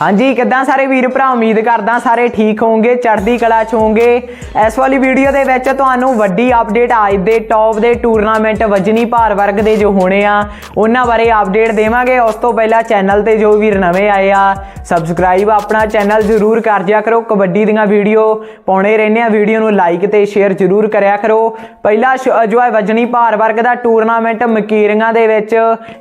ਹਾਂਜੀ, ਕਿੱਦਾਂ ਸਾਰੇ ਵੀਰ ਭਰਾ? ਉਮੀਦ ਕਰਦਾ ਸਾਰੇ ਠੀਕ ਹੋਵੋਗੇ, ਚੜ੍ਹਦੀ ਕਲਾ ਚ ਹੋਵੋਗੇ। ਇਸ ਵਾਲੀ ਵੀਡੀਓ ਦੇ ਵਿੱਚ ਤੁਹਾਨੂੰ ਵੱਡੀ ਅਪਡੇਟ ਅੱਜ ਦੇ ਟੌਪ ਦੇ ਟੂਰਨਾਮੈਂਟ ਵਜਨੀ ਭਾਰ ਵਰਗ ਦੇ ਜੋ ਹੋਣੇ ਆ, ਉਹਨਾਂ ਬਾਰੇ ਅਪਡੇਟ ਦੇਵਾਂਗੇ। ਉਸ ਤੋਂ ਪਹਿਲਾਂ ਚੈਨਲ ਤੇ ਜੋ ਵੀਰ ਨਵੇਂ ਆਏ ਆ ਸਬਸਕ੍ਰਾਈਬ ਆਪਣਾ ਚੈਨਲ ਜ਼ਰੂਰ ਕਰ ਜਿਆ ਕਰੋ। ਕਬੱਡੀ ਦੀਆਂ ਵੀਡੀਓ ਪਾਉਣੇ ਰਹਿੰਦੇ ਆ। ਵੀਡੀਓ ਨੂੰ ਲਾਈਕ ਤੇ ਸ਼ੇਅਰ ਜ਼ਰੂਰ ਕਰਿਆ ਕਰੋ। ਪਹਿਲਾ ਸ਼- ਜੋ ਹੈ ਵਜਣੀ ਭਾਰ ਵਰਗ ਦਾ ਟੂਰਨਾਮੈਂਟ ਮਕੀਰੀਆਂ ਦੇ ਵਿੱਚ,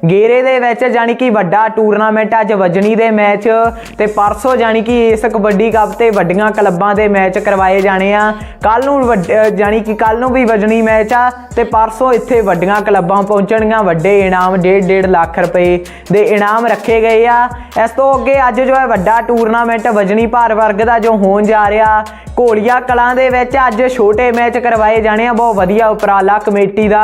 ਗੇਰੇ ਦੇ ਵਿੱਚ ਜਾਨੀ ਕਿ ਵੱਡਾ ਟੂਰਨਾਮੈਂਟ ਅੱਜ ਵਜਨੀ ਦੇ ਮੈਚ ਤੇ ਪਰਸੋਂ ਜਾਨੀ ਕਿ ਇਸ ਕਬੱਡੀ ਕੱਪ ਤੇ ਵੱਡੀਆਂ ਕਲੱਬਾਂ ਦੇ ਮੈਚ ਕਰਵਾਏ ਜਾਣੇ ਆ। ਕੱਲ ਨੂੰ ਵੱਡ- ਅਹ ਜਾਨੀ ਕਿ ਕੱਲ ਨੂੰ ਵੀ ਵਜਣੀ ਮੈਚ ਆ ਤੇ ਪਰਸੋਂ ਇੱਥੇ ਵੱਡੀਆਂ ਕਲੱਬਾਂ ਪਹੁੰਚਣਗੀਆਂ। ਵੱਡੇ ਇਨਾਮ 1.5 ਲੱਖ ਰੁਪਏ ਦੇ ਇਨਾਮ ਰੱਖੇ ਗਏ ਆ। ਇਸ ਤੋਂ ਅੱਗੇ ਅੱਜ ਜੋ ਹੈ ਵੱਡਾ ਟੂਰਨਾਮੈਂਟ ਵਜਨੀ ਭਾਰ ਵਰਗ ਦਾ ਜੋ ਹੋਣ ਜਾ ਰਿਹਾ, ਘੋਲੀਆ ਕਲਾਂ ਦੇ ਵਿੱਚ ਅੱਜ ਛੋਟੇ ਮੈਚ ਕਰਵਾਏ ਜਾਣੇ ਆ, ਬਹੁਤ ਵਧੀਆ ਉਪਰਾਲਾ ਕਮੇਟੀ ਦਾ।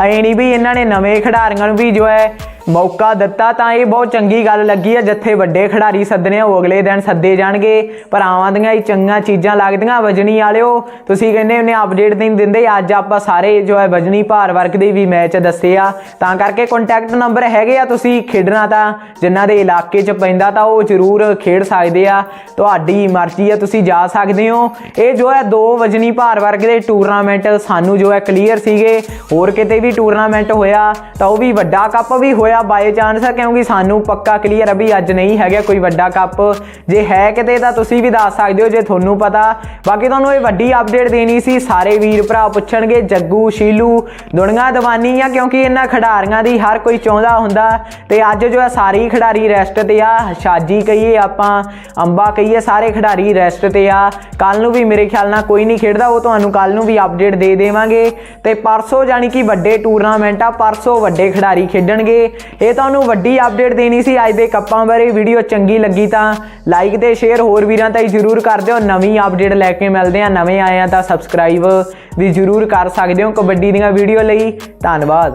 ਐ ਨਹੀਂ ਵੀ ਇਹਨਾਂ ਨੇ ਨਵੇਂ ਖਿਡਾਰੀਆਂ ਨੂੰ ਵੀ ਜੋ ਹੈ ਮੌਕਾ ਦਿੱਤਾ ਤਾਂ ਇਹ ਬਹੁਤ ਚੰਗੀ ਗੱਲ ਲੱਗੀ ਆ, ਜਿੱਥੇ ਵੱਡੇ ਖਿਡਾਰੀ ਸੱਦਣੇ ਆ, ਉਹ ਅਗਲੇ ਦਿਨ ਸੱਦੇ ਜਾਣਗੇ। ਭਰਾਵਾਂ ਦੀਆਂ ਹੀ ਚੰਗੀਆਂ ਚੀਜ਼ਾਂ ਲੱਗਦੀਆਂ ਵਜਨੀ ਵਾਲਿਓ। ਤੁਸੀਂ ਕਹਿੰਦੇ ਉਹਨੇ ਅਪਡੇਟ ਨਹੀਂ ਦਿੰਦੇ। ਅੱਜ ਆਪਾਂ ਸਾਰੇ ਜੋ ਹੈ ਵਜਨੀ ਭਾਰ ਵਰਗ ਦੇ ਵੀ ਮੈਚ ਦੱਸੇ ਆ। ਤਾਂ ਕਰਕੇ ਕੰਟੈਕਟ ਨੰਬਰ ਹੈਗੇ ਆ ਤੁਸੀਂ, ਖੇਡਣਾ ਤਾਂ ਜਿਨ੍ਹਾਂ ਦੇ ਇਲਾਕੇ 'ਚ ਪੈਂਦਾ ਤਾਂ ਉਹ ਜ਼ਰੂਰ ਖੇਡ ਸਕਦੇ ਆ। ਤੁਹਾਡੀ ਮਰਜ਼ੀ ਆ, ਤੁਸੀਂ ਜਾ ਸਕਦੇ ਹੋ। ਇਹ ਜੋ ਹੈ ਦੋ ਵਜਨੀ ਭਾਰ ਵਰਗ ਦੇ ਟੂਰਨਾਮੈਂਟ ਸਾਨੂੰ ਜੋ ਹੈ ਕਲੀਅਰ ਸੀਗੇ। ਹੋਰ ਕਿਤੇ ਵੀ ਟੂਰਨਾਮੈਂਟ ਹੋਇਆ ਤਾਂ ਉਹ ਵੀ ਵੱਡਾ ਕੱਪ ਵੀ ਹੋਇਆ। ਬਾਈ ਚਾਂਸ ਕਿਉਂਕਿ ਸਾਨੂੰ ਪੱਕਾ ਕਲੀਅਰ ਆ ਵੀ ਅੱਜ ਨਹੀਂ ਹੈਗਾ ਕੋਈ ਵੱਡਾ ਕੱਪ ਜੇ ਹੈ ਕਿਤੇ ਤਾਂ ਤੁਸੀਂ ਵੀ ਦੱਸ ਸਕਦੇ ਹੋ, ਜੇ ਤੁਹਾਨੂੰ ਪਤਾ। ਬਾਕੀ ਤੁਹਾਨੂੰ ਇਹ ਵੱਡੀ ਅਪਡੇਟ ਦੇਣੀ ਸੀ, ਸਾਰੇ ਵੀਰ ਭਰਾ ਪੁੱਛਣਗੇ, ਜੱਗੂ, ਸ਼ੀਲੂ, ਦੁਨੀਆ ਦਵਾਨੀ ਆ, ਕਿਉਂਕਿ ਇਹਨਾਂ ਖਿਡਾਰੀਆਂ ਦੀ ਹਰ ਕੋਈ ਚਾਹੁੰਦਾ ਹੁੰਦਾ। ਤੇ ਅੱਜ ਜੋ ਹੈ ਸਾਰੇ ਖਿਡਾਰੀ ਰੈਸਟ ਤੇ ਆ। ਸ਼ਾਜੀ ਕਹੀਏ ਆਪਾਂ, ਅੰਬਾ ਕਹੀਏ, ਸਾਰੇ ਖਿਡਾਰੀ ਰੈਸਟ ਤੇ ਆ। ਕੱਲ ਨੂੰ ਵੀ ਮੇਰੇ ਖਿਆਲ ਨਾਲ ਕੋਈ ਨਹੀਂ ਖੇਡਦਾ, ਉਹ ਤੁਹਾਨੂੰ ਕੱਲ ਨੂੰ ਵੀ ਅਪਡੇਟ ਦੇ ਦੇਵਾਂਗੇ। ਤੇ ਪਰਸੋਂ ਜਾਨੀ ਕਿ ਵੱਡੇ ਟੂਰਨਾਮੈਂਟ ਆ, ਪਰਸੋਂ ਵੱਡੇ ਖਿਡਾਰੀ ਖੇਡਣਗੇ। ਇਹ ਤੁਹਾਨੂੰ ਵੱਡੀ ਅਪਡੇਟ ਦੇਣੀ ਸੀ। ਅੱਜ ਦੇ ਕੱਪਾਂ ਬਾਰੇ ਵੀਡੀਓ ਚੰਗੀ ਲੱਗੀ ਤਾਂ ਲਾਈਕ ਤੇ ਸ਼ੇਅਰ ਹੋਰ ਵੀਰਾਂ ਤਾਈ ਜਰੂਰ ਕਰ ਦਿਓ। ਨਵੀਂ ਅਪਡੇਟ ਲੈ ਕੇ ਮਿਲਦੇ ਆ ਨਵੇਂ ਆਏ ਆ ਤਾਂ ਸਬਸਕ੍ਰਾਈਬ ਵੀ ਜਰੂਰ ਕਰ ਸਕਦੇ ਹੋ ਕਬੱਡੀ ਦੀਆਂ ਵੀਡੀਓ ਲਈ। ਧੰਨਵਾਦ।